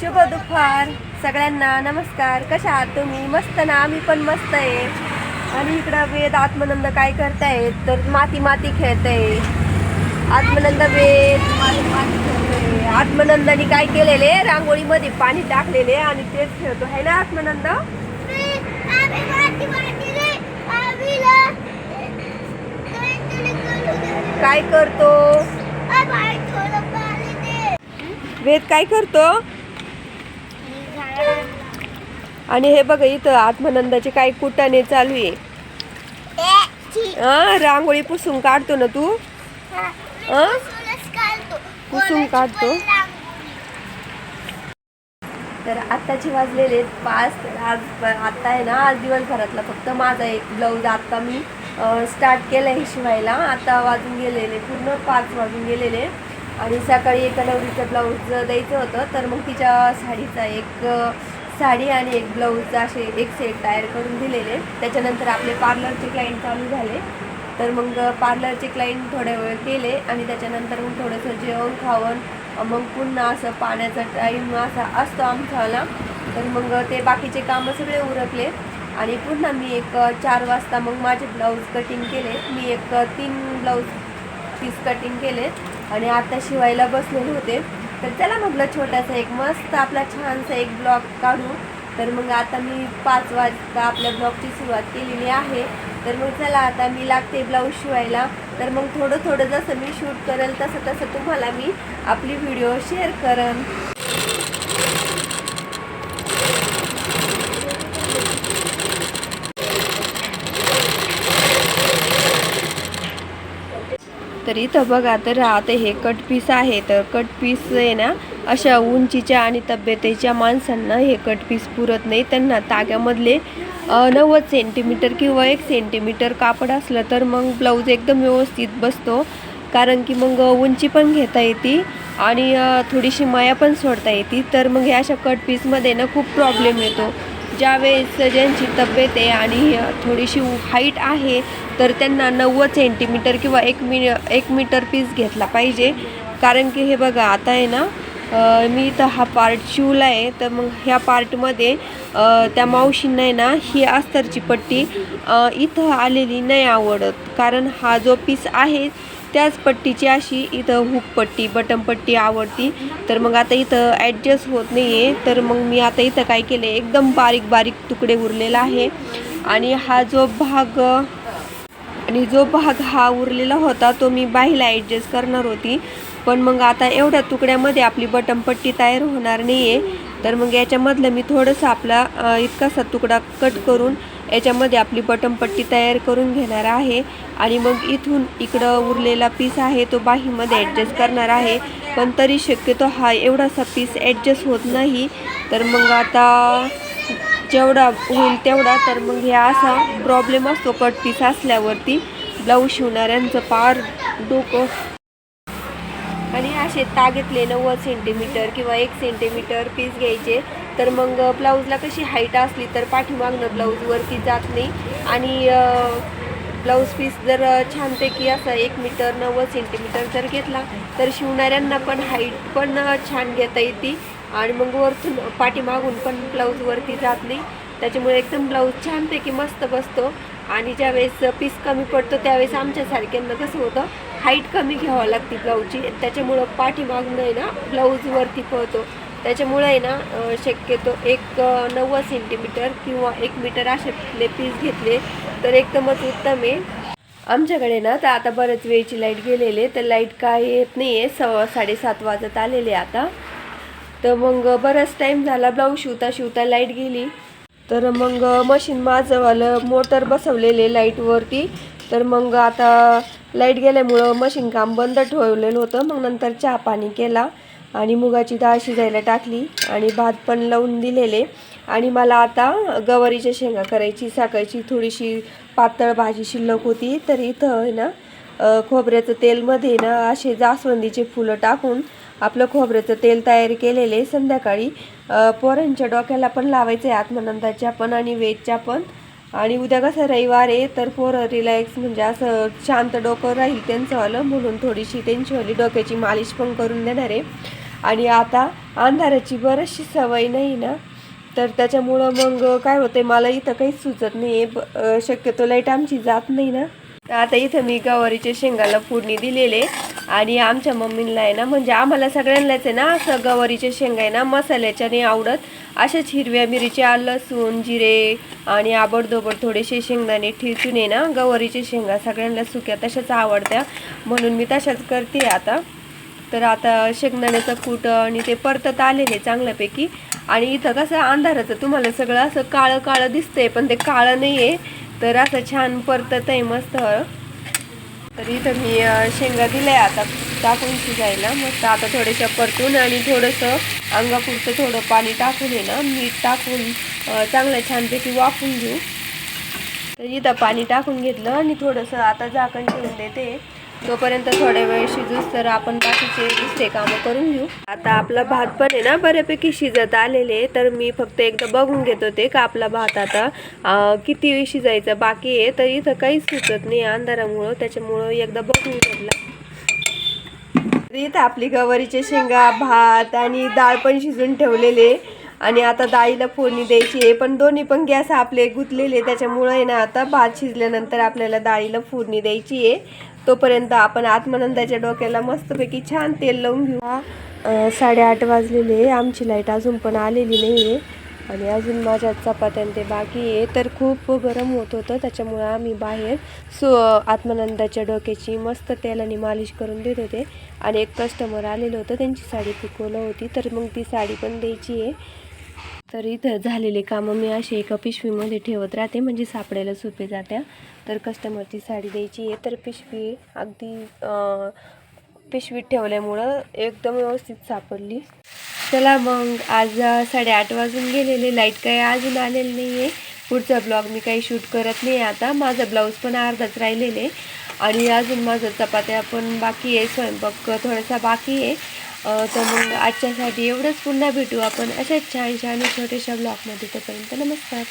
शुभ दुपार. सगळ्यांना नमस्कार. कशा आहात तुम्ही? मस्त ना? आम्ही पण मस्त आहे. आणि इकडं वेद आत्मनंद काय करतायत? तर माती माती खेळतय. आत्मनंद वेद माती माती खेळतोय. आत्मनंदाने काय केलेले? रांगोळीमध्ये पाणी टाकलेले आणि तेच खेळतो. आहे ना आत्मनंद? काय करतो? वेद काय करतो? आणि हे बघा इथं आत्मनंदाचे काय कुटाने चालू आहे. हा रांगोळी पुसून काढतो ना तू? पुसून काढतो? तर आत्ताचे वाजलेले पाच तर आज आत्ता आहे ना आज दिवसभरातला फक्त माझा एक ब्लाऊज आत्ता मी स्टार्ट केलं आहे शिवायला. आता वाजून गेलेले पूर्ण पाच वाजून गेलेले. आणि सकाळी एका नवरीचं ब्लाऊज द्यायचं होतं तर मग तिच्या साडीचा एक साडी आणि एक ब्लाऊज असे एक सेट तयार करून दिलेले. त्याच्यानंतर आपले पार्लरचे क्लायंट चालू झाले. तर मग पार्लरचे क्लायंट थोड्या वेळ केले आणि त्याच्यानंतर मग थोडंसं जेवण खावण मग पुन्हा असं पाण्याचा टाईम असा असतो आमच्याला तर मग ते बाकीचे कामं सगळे उरकले आणि पुन्हा मी एक चार वाजता मग माझे ब्लाऊज कटिंग केले. मी एक तीन ब्लाऊज पीस कटिंग केले आणि आता शिवायला बसलेले होते. तर त्याला म्हटलं छोटासा एक मस्त आपला छानसा एक ब्लॉग काढू. तर मग आता मी पाच वाजता आपल्या ब्लॉगची सुरुवात केलेली आहे. तर मग चला आता मी लागते ब्लाऊज शिवायला. तर मग थोडं थोडं जसं मी शूट करेल तसं तसं तुम्हाला मी आपली व्हिडिओ शेअर करेन. तर इथं बघा तर आता हे कट पीस आहे. तर कट पीस आहे ना अशा उंचीच्या आणि तब्येतीच्या माणसांना हे कट पीस पुरत नाही. त्यांना ताग्यामधले नव्वद सेंटीमीटर किंवा एक सेंटीमीटर कापड असलं तर मग ब्लाऊज एकदम व्यवस्थित बसतो. कारण की मग उंची पण घेता येते आणि थोडीशी माया पण सोडता येते. तर मग ह्या अशा कट पीसमध्ये ना खूप प्रॉब्लेम येतो. ज्यावेळेस ज्यांची तब्येत आहे आणि थोडीशी हाईट आहे तर त्यांना नव्वद सेंटीमीटर किंवा एक मी एक मीटर पीस घेतला पाहिजे. कारण की हे बघा आता आहे ना मी इथं हा पार्ट शिवला आहे तर मग ह्या पार्टमध्ये त्या मावशींना आहे ना ही अस्तरची पट्टी इथं आलेली नाही आवडत. कारण हा जो पीस आहे त्याच पट्टीची अशी इथं हुक पट्टी बटन पट्टी आवडती. तर मग आता इथं ॲडजस्ट होत नाही आहे तर मग मी आता इथं काय केलं एकदम बारीक बारीक तुकडे उरलेला आहे. आणि हा जो भाग आणि जो भाग हा उरलेला होता तो मी बाहीला ॲडजस्ट करणार होती. पण मग आता एवढ्या तुकड्यामध्ये आपली बटनपट्टी तयार होणार नाही आहे तर मग याच्यामधलं मी थोडंसं आपला इतकासा तुकडा कट करून याच्यामध्ये आपली बटमपट्टी तयार करून घेणार आहे. आणि मग इथून इकडं उरलेला पीस आहे तो बाहीमध्ये ॲडजस्ट करणार आहे. पण तरी शक्यतो हा एवढासा पीस ॲडजस्ट होत नाही. तर मग आता जेवढा होईल तेवढा तर मग हे असा प्रॉब्लेम असतो कट पीस असल्यावरती. ब्लाऊज शिवणाऱ्यांचं पार डोकं. आणि असे तागेतले नव्वद सेंटीमीटर किंवा एक सेंटीमीटर पीस घ्यायचे. तर मग ब्लाऊजला कशी हाईट असली तर पाठीमागनं ब्लाऊज वरती जात नाही. आणि ब्लाऊज पीस जर छानपैकी असा एक मीटर नव्वद सेंटीमीटर जर घेतला तर शिवणाऱ्यांना पण हाईट पण छान घेता येते. आणि मग वरतून पाठीमागून पण ब्लाऊज वरती जात नाही. त्याच्यामुळे एकदम ब्लाऊज छानपैकी मस्त बसतो. आणि ज्यावेळेस पीस कमी पडतो त्यावेळेस आमच्यासारख्यांना कसं होतं हाईट कमी घ्यावं लागते ब्लाऊजची. त्याच्यामुळं पाठीमागून आहे ना ब्लाऊजवरती पळतो. त्याच्यामुळे आहे ना शक्यतो एक नव्वद सेंटीमीटर किंवा एक मीटर असे पीस घेतले तर एकदमच उत्तम आहे. आमच्याकडे ना तर आता बरेच वेळची लाइट गेलेले तर लाइट काय येत नाही आहे स साडेसात वाजत आलेले आता. तर मग बराच टाईम झाला ब्लाऊज शिवता शिवता लाइट गेली. तर मग मशीन माझंवालं मोटर बसवलेले लाईटवरती तर मग आता लाइट गेल्यामुळं मशीन काम बंद ठेवलेलं होतं. मग नंतर चहा पाणी केला. आणि मुगाची डाळ शिजायला टाकली आणि भात पण लावून दिलेले. आणि मला आता गवारीच्या शेंगा करायची साकायची थोडीशी पातळ भाजी शिल्लक होती तर इथं आहे ना खोबऱ्याचं तेलमध्ये ना असे जास्वंदीचे फुलं टाकून आपलं खोबऱ्याचं तेल तयार केलेले. संध्याकाळी पोरांच्या डोक्याला पण लावायचं आहे आत्मानंदाच्या पण आणि वेजच्या पण. आणि उद्या कसं रविवार आहे तर पोरं रिलॅक्स म्हणजे असं शांत डोकं राहील त्यांचं आलं. म्हणून थोडीशी त्यांचीवाली डोक्याची मालिश पण करून देणार आहे. आणि आता अंधाराची बरीचशी सवय नाही ना? तर त्याच्यामुळं मग काय होते मला इथं काहीच सुचत नाही आहे शक्यतो लाइट आमची जात नाही ना? तर आता इथं मी गवारीच्या शेंगाला फोडणी दिलेले आणि आमच्या मम्मीला आहे ना म्हणजे आम्हाला सगळ्यांनाच आहे ना असं गवारीच्या शेंगा आहे ना मसाल्याच्या नाही आवडत. अशाच हिरव्या मिरच्या लसूण जिरे आणि आबडदोबड थोडेसे शेंगदाणे ठेचून आहे ना गवारीच्या शेंगा सगळ्यांना सुक्या तशाच आवडत्या. म्हणून मी तशाच करते आता. तर आता शेंगदाण्याचं कूट आणि ते परतत आलेले चांगल्यापैकी. आणि इथं कसं अंधाराचं तुम्हाला सगळं असं काळं काळं दिसतंय पण ते काळं नाही आहे तर असं छान परतत आहे मस्त. तर इथं मी शेंगा दिल्या आता टाकून शिजायला. मस्त आता थोड्याशा परतून आणि थोडंसं अंगापुरतं थोडं पाणी टाकून आहे ना मीठ टाकून चांगलं छानपैकी वाफून घेऊ. तर इथं पाणी टाकून घेतलं आणि थोडंसं आता झाकण ठेवून देते. तोपर्यंत थोड्या वेळ शिजूस तर आपण बाकीचे दुसरे कामं करून घेऊ. आता आपला भात पण आहे ना बऱ्यापैकी शिजत आलेले तर मी फक्त एकदा बघून घेत होते का आपला भात आता किती वेळ शिजायचा बाकी आहे. तर इथं काहीच सुचत नाही अंधारामुळं. त्याच्यामुळं एकदा बघून घेतला. इथं आपली गवारीचे शेंगा भात आणि डाळ पण शिजून ठेवलेले आणि आता डाळीला फोडणी द्यायची आहे. पण दोन्ही पण गॅस आपले गुंतलेले त्याच्यामुळं आहे ना आता भात शिजल्यानंतर आपल्याला डाळीला फोडणी द्यायची आहे. तोपर्यंत आपण आत्मानंदाच्या डोक्याला मस्तपैकी छान तेल लावून घेऊ. साडेआठ वाजलेले आमची लाइट अजून पण आलेली नाही आहे आणि अजून माझ्या चपात्या ते बाकी आहे. तर खूप गरम होत होतं त्याच्यामुळं आम्ही बाहेर सो आत्मानंदाच्या डोक्याची मस्त तेलाने मालिश करून देत होते. आणि एक कस्टमर आलेलं होतं त्यांची साडी पिकवलं होती. तर मग ती साडी पण द्यायची आहे. तर इथं झालेले कामं मी अशी एका पिशवीमध्ये ठेवत राहते म्हणजे सापडायला सोपे जात्या तर कस्टमरची साडी द्यायची आहे तर पिशवी अगदी पिशवीत ठेवल्यामुळं एकदम व्यवस्थित सापडली. चला मग आज साडेआठ वाजून गेलेले लाइट काही अजून आलेलं नाही आहे पुढचा ब्लॉग मी काही शूट करत नाही आता. माझा ब्लाऊज पण अर्धाच राहिलेले. आणि अजून माझं चपात्या पण बाकी आहे स्वयंपाक थोडासा बाकी आहे. तर मग आजच्यासाठी एवढंच. पुन्हा भेटू आपण अशाच छान छान छोट्याशा ब्लॉगमध्ये तोपर्यंत नमस्कार.